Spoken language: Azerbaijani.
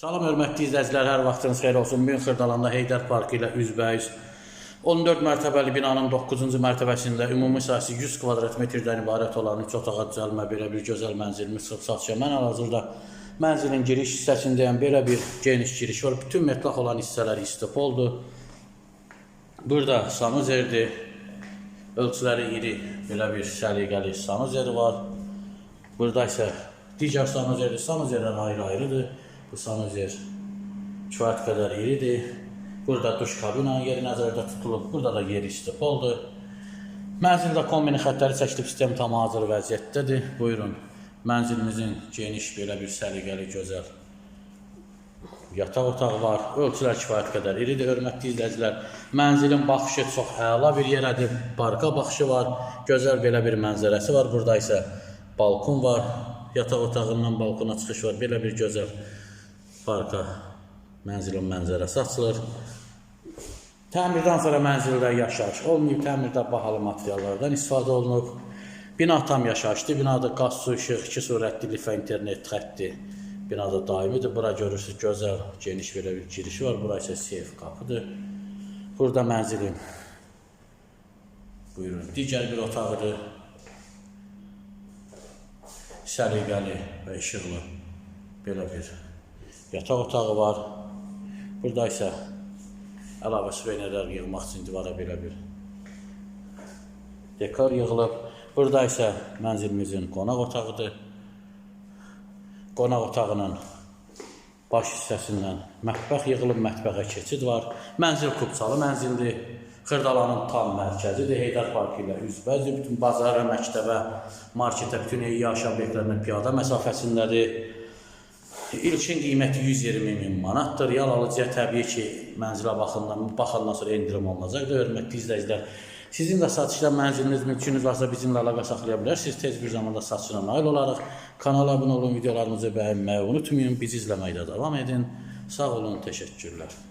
Salam hörmətli izləyicilər, hər vaxtınız xeyir olsun. Bu gün Xırdalanda Heydər Parkı ilə üzbəyiz. 14 mərtəbəli binanın 9-cu mərtəbəsində ümumi sahəsi 100 kvadrat metrdən ibarət olan 3 otağa düzəlmə belə bir gözəl mənzilimiz satışa. Mən hal-hazırda mənzilin giriş hissəsindəyəm. Belə bir geniş giriş var. Bütün metlaq olan hissələri istipoldur. Burada sanuzerdir. Ölçüləri iri belə bir səliqəli sanuzeri var. Burada isə digər sanuzerdir. Sanuzerlər ayrı-ayrıdır. Bu sanuzer kifayət qədər iridir. Burada duş kabinanın yeri nəzərdə tutulub. Burada da yeri istipoldur. Mənzildə kombini xəttləri çəkilib sistem tam hazır vəziyyətdədir. Buyurun. Mənzilimizin geniş belə bir səliqəli gözəl yataq otağı var. Ölçülər kifayət qədər iridir, hörmətli izləyicilər. Mənzilin baxışı çox əla bir yerədir. Parka baxışı var. Gözəl belə bir mənzərəsi var. Burada isə balkon var. Yataq otağından balkona çıxış var. Belə bir gözəl parka mənzilin mənzərəsi açılır. Təmirdən sonra mənzildə yaşayış olmayıb, təmirdə bahalı materiallardan istifadə olunub. Bina tam yaşayışdır. Binada qaz, su, işıq, iki sürətli lifə internet xətti binada daimidir. Bura görürsüz gözəl, geniş belə bir girişi var. Bura isə seyf qapıdır. Burada mənzilin buyurun, digər bir otağıdır. Səliqəli və işıqlı belə bir yataq otağı var. Burada isə əlavə suvenirlər yığmaq üçün divara belə bir dekor yığılıb. Burada isə mənzilimizin qonaq otağıdır. Qonaq otağının baş hissəsindən mətbəx yığılıb, mətbəxə keçid var. Mənzil kubçalı mənzildir. Xırdalanın tam mərkəzidir. Heydər Parkı ilə üzbəüzdür. Bütün bazara, məktəbə, marketə, bütün yaşa obyektlərinə piyada məsafəsindədir. İlkin qiyməti 120 min manatdır. Real alıcıya təbii ki, mənzilə baxımdan, baxandan sonra endirim olunacaqdır. Hörmətli izləyicilər, sizin də satışda mənziliniz, mülkünüz varsa bizimlə əlaqə saxlaya bilərsiniz. Tez bir zamanda satışına nail olaraq kanala abunə olun, videolarımızı bəyənməyi unutmayın. Bizi izləməkdə davam edin. Sağ olun, təşəkkürlər.